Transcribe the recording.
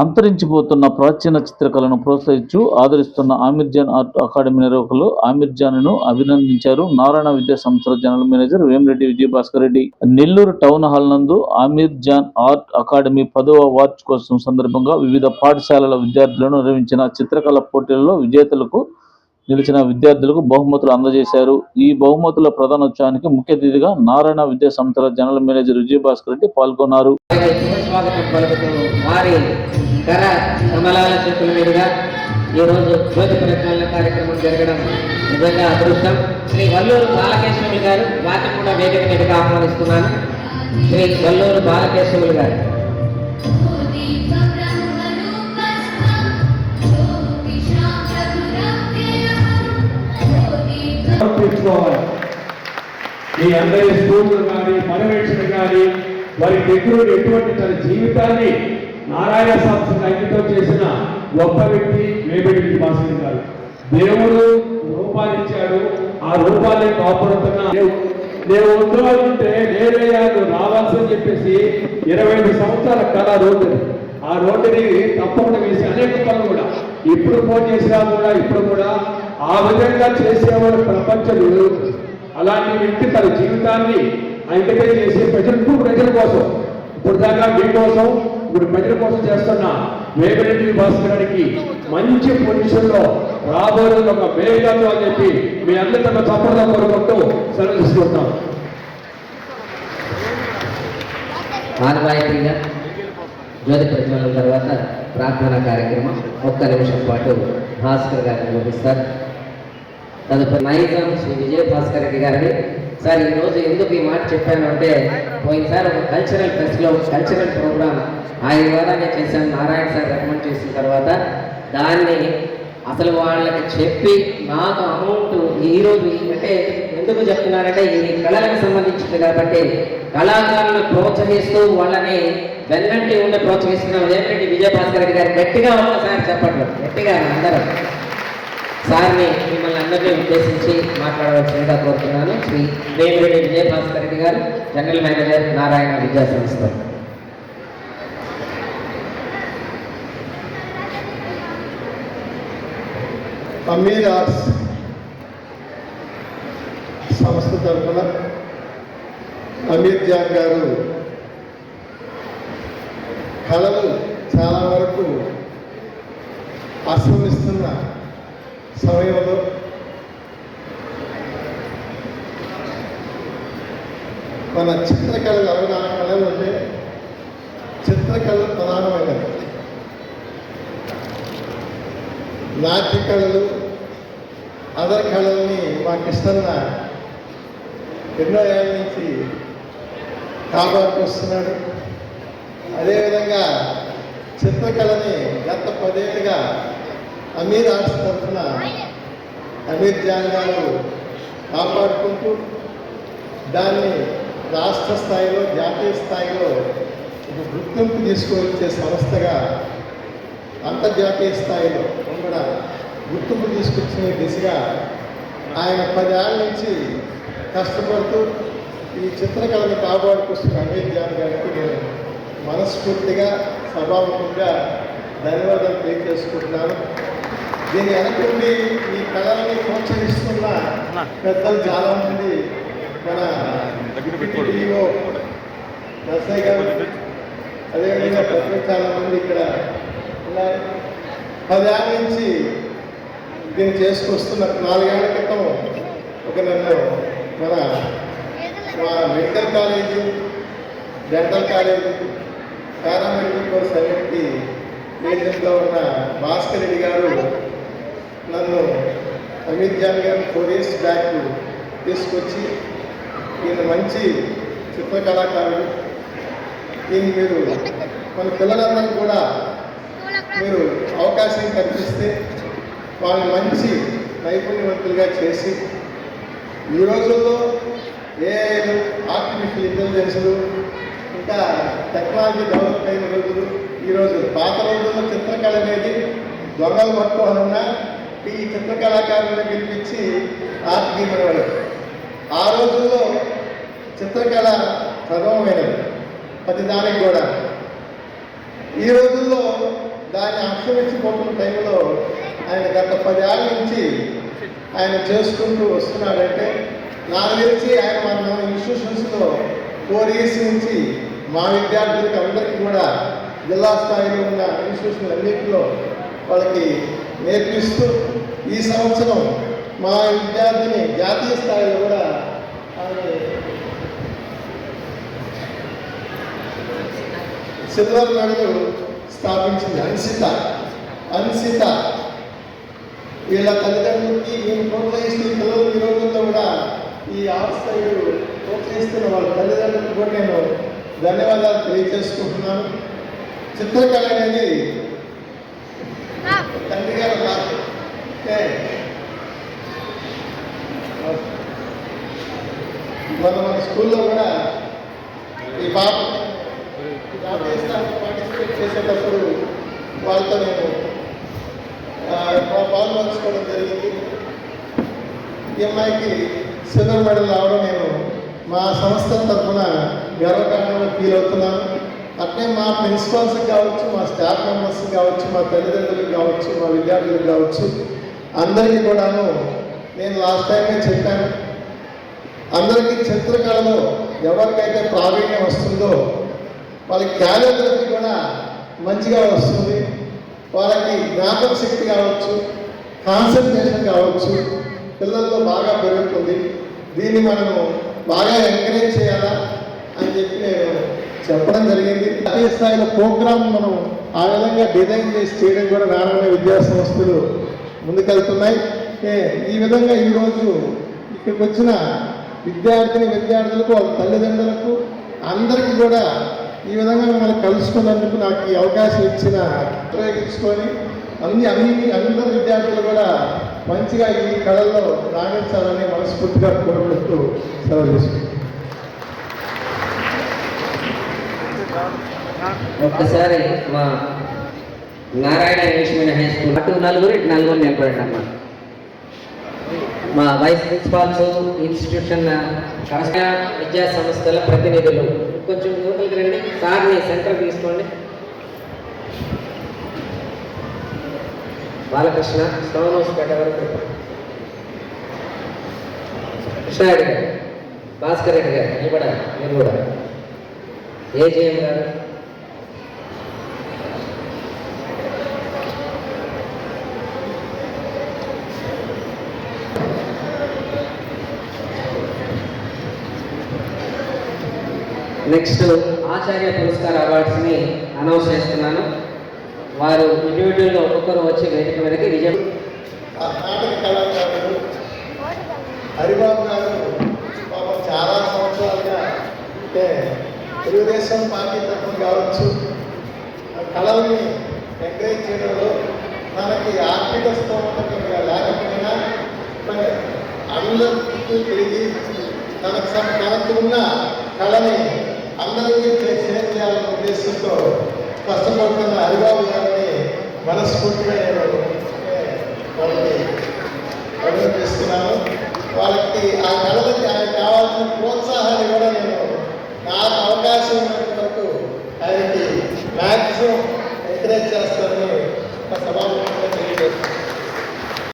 అంతరించిపోతున్న ప్రాచీన చిత్రకళను ప్రోత్సహించు ఆదరిస్తున్న ఆమిర్ జాన్ ఆర్ట్ అకాడమీ నిర్వాహకులు ఆమిర్ జాన్ను అభినందించారు. నారాయణ విద్యా సంస్థల general manager Vemireddy Vijayabhaskar Reddy. Nellore town hall నందు ఆమిర్ జాన్ ఆర్ట్ అకాడమీ పదవ వార్షికోత్సవం సందర్భంగా వివిధ పాఠశాలల విద్యార్థులను నిర్వహించిన చిత్రకళ పోటీలలో విజేతలకు నిలిచిన విద్యార్థులకు బహుమతులు అందజేశారు. ఈ బహుమతుల ప్రధానోత్సవానికి ముఖ్య అతిథిగా నారాయణ విద్యా సంస్థల జనరల్ మేనేజర్ విజయభాస్కర్ రెడ్డి పాల్గొన్నారు. స్వాగతం పలుకుతూ వారి కర కమలాల చేతుల మీదుగా ఈరోజు జ్యోతి ప్రజ్వలన కార్యక్రమం జరగడం నిజంగా అదృష్టం. శ్రీ వల్లూరు బాలకేశ్వరులు గారు వారిని కూడా వేదిక మీదుగా ఆహ్వానిస్తున్నాను. శ్రీ వల్లూరు బాలకేశ్వరులు గారు. మీ అందరి స్కూల్ కానీ పర్యవేక్షణ కానీ వారి దగ్గరుడు ఎటువంటి తన జీవితాన్ని నారాయణ సంస్థకు అంకితం చేసిన గొప్ప వ్యక్తి వేబెడి భాస్కర్ గారు. దేవుడు రూపాన్ని ఆ రూపాన్ని కాపాడుతున్న నేను ఉండవాలంటే నేనయ్యా నువ్వు రావాల్సి చెప్పేసి ఇరవై ఐదు సంవత్సరాల కళ రోడ్డు ఆ రోడ్డుని తప్పకుండా వేసి అనేక పనులు కూడా. ఇప్పుడు ఫోన్ చేసినా కూడా ఇప్పుడు కూడా ఆ విధంగా చేసేవాడు ప్రపంచం అలాంటి వ్యక్తి తన జీవితాన్ని అంకితం చేసి ప్రజలకు ప్రజల కోసం. ఇప్పుడు దాకా మీ ఇప్పుడు ప్రజల కోసం చేస్తున్న వేమిరెడ్డి భాస్కర్ గారికి మంచి పొజిషన్లో రాబోయే ఒక వేగాలు అని చెప్పి మీ అందరి తన చప్పట్లో కోరుకుంటూ సెలవు తీసుకుంటాం ఆనవాయితీగా జ్యోతి ప్రజ్వలన తర్వాత ప్రార్థన కార్యక్రమం ఒక్క నిమిషం పాటు భాస్కర్ గారిని నిర్వహిస్తారు తదుపరి నైజాం శ్రీ విజయ భాస్కర్ రెడ్డి గారిని సార్ ఈరోజు ఎందుకు ఈ మాట చెప్పాను అంటే పోయినసారి ఒక కల్చరల్ ఫెస్ట్లో కల్చరల్ ప్రోగ్రామ్ ఆయన ద్వారానే చేశాను. నారాయణ సార్ రికమెండ్ చేసిన తర్వాత దాన్ని అసలు వాళ్ళకి చెప్పి నాకు అమౌంట్ ఈరోజు అంటే ఎందుకు చెప్తున్నానంటే ఇది కళలకు సంబంధించింది కాబట్టి కళాకారులను ప్రోత్సహిస్తూ వాళ్ళని వెన్నంటి ఉండి ప్రోత్సహిస్తున్న ఏంటంటే విజయభాస్కర్ రెడ్డి గారు గట్టిగా ఒక్కసారి చెప్పండి. గట్టిగా అందరూ. సార్ని మిమ్మల్ని అందరినీ ఉద్దేశించి మాట్లాడవలసిందిగా కోరుతున్నాను. శ్రీ వేమిరెడ్డి విజయభాస్కర్ రెడ్డి గారు జనరల్ మేనేజర్ నారాయణ విద్యా సంస్థ అమీర్ ఆర్ట్స్ సంస్థ తరఫున అమీర్ జాన్ గారు కళలు చాలా వరకు అశ్రమిస్తున్న సమయంలో మన చిత్రకళలు అవగాహన కళలు అంటే చిత్రకళలు ప్రధానమైనది నాట్య కళలు అదర్ కళల్ని మాకు ఇష్టంగా ఎన్నో ఏళ్ళ నుంచి కాపాడుకొస్తున్నాడు. అదేవిధంగా చిత్రకళని గత అమీర్ ఆర్ట్స్ తరఫున అమీర్ జాన్ గారు కాపాడుకుంటూ దాన్ని రాష్ట్ర స్థాయిలో జాతీయ స్థాయిలో ఒక గుర్తింపు తీసుకువచ్చే సంస్థగా అంతర్జాతీయ స్థాయిలో కూడా గుర్తింపు తీసుకొచ్చిన దిశగా ఆయన పదేళ్ళ నుంచి కష్టపడుతూ ఈ చిత్రకళను కాపాడుకొస్తున్న అమీర్ జాన్ గారికి నేను మనస్ఫూర్తిగా స్వభావంగా ధన్యవాదాలు తెలియజేసుకుంటున్నాను. దీని వెనకుండి ఈ కళలని ప్రోత్సహిస్తున్న పెద్దలు చాలామంది మన డిఓ నర్సయ్య గారు అదేవిధంగా పెద్దలు చాలామంది ఇక్కడ ఉన్నారు. పదేళ్ళ నుంచి దీన్ని చేసుకొస్తున్న నాలుగేళ్ళ క్రితం ఒక నన్ను మన మా medical college dental college paramedical course అన్నిటికీ ఉన్న భాస్కర్ రెడ్డి గారు నన్ను అమిత్ జాన్ గారు ఫోర్ ఇయర్స్ బ్యాక్ తీసుకొచ్చి ఈయన మంచి చిత్రకళాకారుడు దీన్ని మీరు మన పిల్లలందరూ కూడా మీరు అవకాశం కల్పిస్తే వాళ్ళని మంచి నైపుణ్యవంతులుగా చేసి ఈ రోజుల్లో ఏఐలు ఆర్టిఫిషియల్ ఇంటెలిజెన్స్లు ఇంకా టెక్నాలజీ డెవలప్ అయిన రోజులు ఈరోజు పాత రోజుల్లో చిత్రకళ అనేది దొంగలు పట్టుకోవాలన్నా ఈ చిత్రకళాకారులను పిలిపించి ఆర్ట్ ఆ రోజుల్లో చిత్రకళ ప్రథమమైనది ప్రతి దానికి కూడా. ఈ రోజుల్లో అస్తమించిపోతున్న టైంలో ఆయన గత పదేళ్ళ నుంచి ఆయన చేసుకుంటూ వస్తున్నాడంటే నాకు తెలిసి ఆయన మన ఇన్స్టిట్యూషన్స్లో ఫోర్ ఇయర్స్ నుంచి మా విద్యార్థులకు అందరికీ కూడా జిల్లా స్థాయిలో ఉన్న ఇన్స్టిట్యూషన్ అన్నింటిలో వాళ్ళకి నేర్పిస్తూ ఈ సంవత్సరం మా విద్యార్థిని జాతీయ స్థాయిలో కూడా ఆమె సిల్వర్ మెడల్ స్థాపించింది. అన్సిత అన్సిత వీళ్ళ తల్లిదండ్రులకి మేము ప్రోత్సహిస్తూ ఈ పిల్లలు ఈ రోజుల్లో కూడా ఈ ఆర్ట్స్ ప్రోత్సహిస్తున్న వాళ్ళ తల్లిదండ్రులకు కూడా నేను ధన్యవాదాలు తెలియజేసుకుంటున్నాను. చిత్రకళ అనేది తండ్రి గారు అంటే మన మన స్కూల్లో కూడా ఈ పాప జాతీయ స్థాయిలో పార్టిసిపేట్ చేసేటప్పుడు వాళ్ళతో నేను పాల్పంచుకోవడం జరిగింది. ఈ అమ్మాయికి సిల్వర్ మెడల్ రావడం నేను మా సంస్థ తరఫున గర్వకారణంగా ఫీల్ అవుతున్నాను. అట్లే మా ప్రిన్సిపాల్స్కి కావచ్చు మా స్టాఫ్ మెంబర్స్కి కావచ్చు మా తల్లిదండ్రులకు కావచ్చు మా విద్యార్థులకు కావచ్చు అందరికీ కూడాను నేను లాస్ట్ టైమే చెప్పాను. అందరికీ చిత్రకళలో ఎవరికైతే ప్రావీణ్యం వస్తుందో వాళ్ళకి క్యాలెండర్కి కూడా మంచిగా వస్తుంది. వాళ్ళకి జ్ఞాపక శక్తి కావచ్చు కాన్సన్ట్రేషన్ కావచ్చు పిల్లల్లో బాగా పెరుగుతుంది. దీన్ని మనము బాగా ఎంకరేజ్ చేయాలా అని చెప్పి నేను చెప్పడం జరిగింది. జాతీయ స్థాయిలో ప్రోగ్రామ్ మనం ఆ విధంగా డిజైన్ చేసి చేయడం కూడా నారాయణ విద్యా సంస్థలు ముందుకెళ్తున్నాయి. ఈ విధంగా ఈరోజు ఇక్కడికి వచ్చిన విద్యార్థిని విద్యార్థులకు వాళ్ళ తల్లిదండ్రులకు అందరికీ కూడా ఈ విధంగా మిమ్మల్ని కలుసుకున్నందుకు నాకు ఈ అవకాశం ఇచ్చిన ఉపయోగించుకొని అన్ని అన్ని అందరు విద్యార్థులు కూడా మంచిగా ఈ కళల్లో రాణించాలని మనస్ఫూర్తిగా కోరుకుంటూ సెలవు ఒక్కసారి మా Narayana English medium high school. అటు నలుగురు ఇటు నలుగురు నింపడండి అమ్మా. మా వైస్ ప్రిన్సిపాల్స్ ఇన్స్టిట్యూషన్ విద్యా సంస్థల ప్రతినిధులు. కొంచెం లోపలికి రండి. సార్ని సెంటర్ తీసుకోండి. బాలకృష్ణ స్టోన్ హౌస్ పేట వరకు. కృష్ణారెడ్డి గారు భాస్కర్ రెడ్డి గారు నిలబడాలి. మీరు కూడా. ఏజేఎం గారు? నెక్స్ట్ ఆచార్య పురస్కార్ అవార్డ్స్ని అనౌన్స్ చేస్తున్నాను. వారు ఇండివిజువల్గా ఒక్కొక్కరు వచ్చి వేదిక మీదకి విజయం ఆ కళాకారుడు హరిబాబు గారు పాపం చాలా సంవత్సరాలుగా అంటే తెలుగుదేశం పార్టీ తరఫున కావచ్చు ఆ కళల్ని ఎంకరేజ్ చేయడంలో మనకి ఆర్థిక స్తోమత లేకపోయినా అందరికీ తిరిగి తనకు తనకు ఉన్న కళని అందరికీ చే- షేర్ చేయాలనే ఉద్దేశంతో కష్టపడుతున్న హరిబాబు గారిని మనస్ఫూర్తిగా నేను ఏ, వాళ్ళకి అభినందిస్తున్నాను వాళ్ళకి ఆ కళలకి ఆయన కావాల్సిన ప్రోత్సాహాన్ని కూడా నేను నాకు అవకాశం ఉన్నంత వరకు ఆయనకి మ్యాక్సిమం ఎంకరేజ్ చేస్తాను.